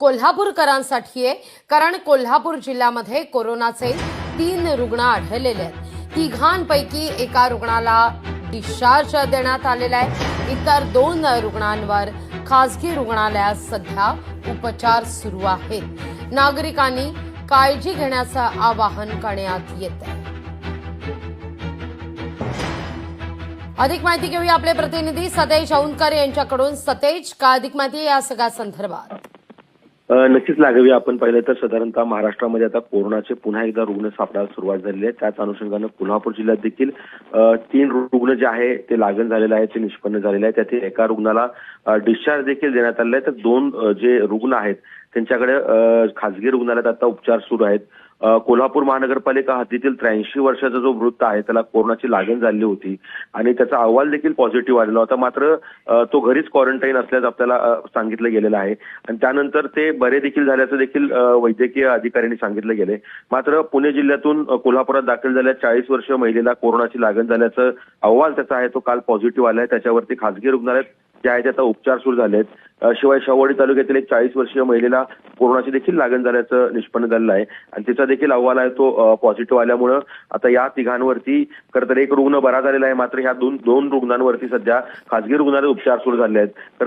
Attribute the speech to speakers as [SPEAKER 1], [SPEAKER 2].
[SPEAKER 1] कोल्हापूरकरांसाठी आहे कारण कोल्हापूर जिल्ह्यामध्ये कोरोनाचे तीन रुग्ण आढळलेले आहेत. तिघांपैकी एका रुग्णाला डिस्चार्ज देण्यात आलेला आहे. इतर दोन रुग्णांवर खासगी रुग्णालयात सध्या उपचार सुरू आहेत. नागरिकांनी काळजी घेण्याचं आवाहन करण्यात येत आहे. अधिक माहिती घेऊया आपले प्रतिनिधी सतेज औंधकर यांच्याकडून. सतेज का अधिक माहिती या सगळ्या संदर्भात?
[SPEAKER 2] नक्कीच लागवी. आपण पाहिलं तर साधारणतः महाराष्ट्रामध्ये आता कोरोनाचे पुन्हा एकदा रुग्ण सापडायला सुरुवात झालेली आहे. त्याच अनुषंगानं कोल्हापूर जिल्ह्यात देखील तीन रुग्ण जे आहे ते लागण झालेले आहे ते निष्पन्न झालेले आहे. त्यातील एका रुग्णाला डिस्चार्ज देखील देण्यात आलेला आहे. तर दोन जे रुग्ण आहेत त्यांच्याकडे खासगी रुग्णालयात आता उपचार सुरू आहेत. कोल्हापूर महानगरपालिका हद्दीतील त्र्याऐंशी वर्षाचा जो वृत्त आहे त्याला कोरोनाची लागण झाली होती आणि त्याचा अहवाल देखील पॉझिटिव्ह आलेला होता. मात्र तो घरीच क्वारंटाईन असल्याचं आपल्याला सांगितलं गेलेलं आहे. आणि त्यानंतर ते बरे देखील झाल्याचं देखील वैद्यकीय अधिकाऱ्यांनी सांगितलं गेले मात्र पुणे जिल्ह्यातून कोल्हापुरात दाखल झाल्या चाळीस वर्षीय महिलेला कोरोनाची लागण झाल्याचं अहवाल त्याचा आहे तो काल पॉझिटिव्ह आला आहे त्याच्यावरती खासगी रुग्णालयात जे आहे आता उपचार सुरू झाले आहेत शिवाय शहावाडी तालुक्यातील एक चाळीस वर्षीय महिलेला कोरोनाची देखील लागण झाल्याचं निष्पन्न झालेलं आहे. आणि तिचा देखील अहवाल आहे तो पॉझिटिव्ह आल्यामुळं आता या तिघांवरती खरं तर एक रुग्ण बरा झालेला आहे. मात्र ह्या दोन दोन रुग्णांवरती सध्या खासगी रुग्णालयात उपचार सुरू झाले आहेत.